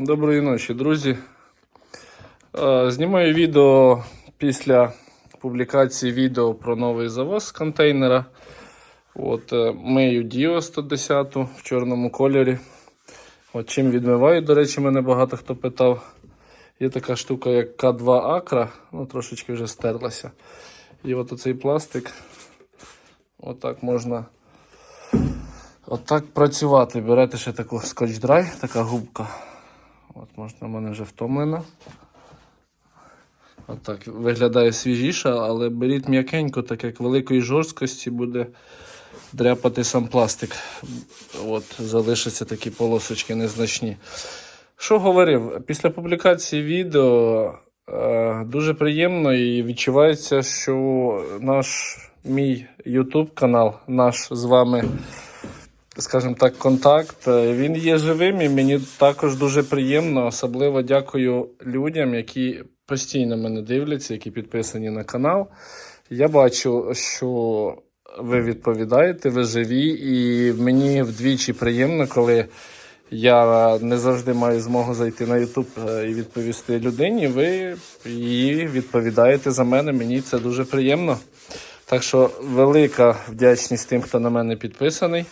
Доброї ночі, друзі. Е, Знімаю відео після публікації відео про новий завоз з контейнера. От, е, мию Діо 110 в чорному кольорі. От, чим відмиваю, до речі, мене багато хто питав. Є така штука, як К2 Акра, ну трошечки вже стерлася. І от оцей пластик. Отак можна отак працювати. Берете ще таку скотч-драй, така губка. От можна в мене вже втомлена. Отак виглядає свіжіше, але беріть м'якенько, так як великої жорсткості буде дряпати сам пластик. От, залишаться такі полосочки незначні. Що говорив? Після публікації відео е, дуже приємно і відчувається, що наш мій YouTube канал, наш з вами скажімо так, контакт. е, Він є живим і мені також дуже приємно. Особливо дякую людям, які постійно мене дивляться, які підписані на канал. Я бачу, що ви відповідаєте, ви живі, і мені вдвічі приємно, коли я не завжди маю змогу зайти на YouTube е, і відповісти людині. Ви її відповідаєте за мене. Мені це дуже приємно. Так що велика вдячність тим, хто на мене підписаний.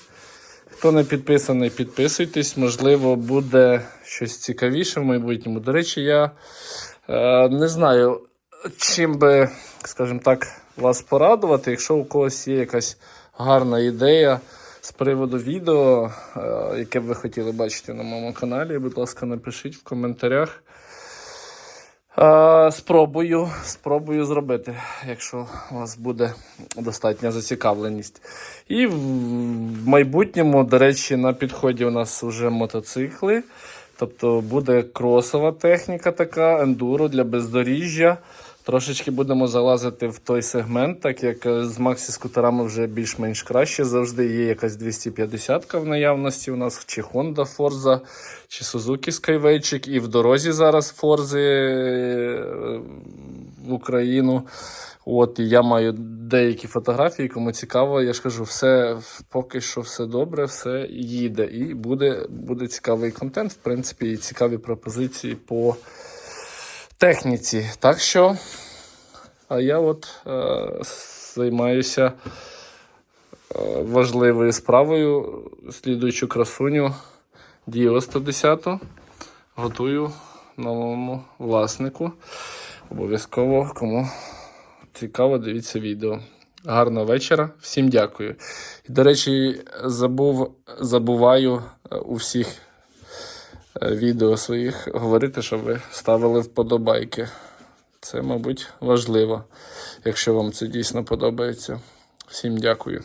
Хто не підписаний, підписуйтесь. Можливо, буде щось цікавіше в майбутньому. До речі, я е, не знаю, чим би, скажімо так, вас порадувати. Якщо у когось є якась гарна ідея з приводу відео, е, яке б ви хотіли бачити на моєму каналі, будь ласка, напишіть в коментарях. Е, Спробую, спробую зробити, якщо у вас буде достатня зацікавленість. І в майбутньому, до речі, на підході у нас вже мотоцикли. Тобто буде кросова техніка така, ендуро для бездоріжжя. Трошечки будемо залазити в той сегмент, так як е, з Максі скутерами вже більш-менш краще. Завжди є якась 250 в наявності. У нас чи Honda Forza, чи Suzuki Skyway, і в дорозі зараз Forza е, в Україну. От, і я маю деякі фотографії, кому цікаво, я ж кажу, все поки що все добре, все їде. І буде, буде цікавий контент, в принципі, і цікаві пропозиції по техніці. Так що, а я от е, займаюся е, важливою справою, слідуючу красуню Діо 110 готую новому власнику. Обов'язково кому цікаво, дивіться відео. Гарного вечора, всім дякую. І, до речі, забув, забуваю е, у всіх відео своїх говорити, щоб ви ставили вподобайки. Це, мабуть, важливо, якщо вам це дійсно подобається. Всім дякую.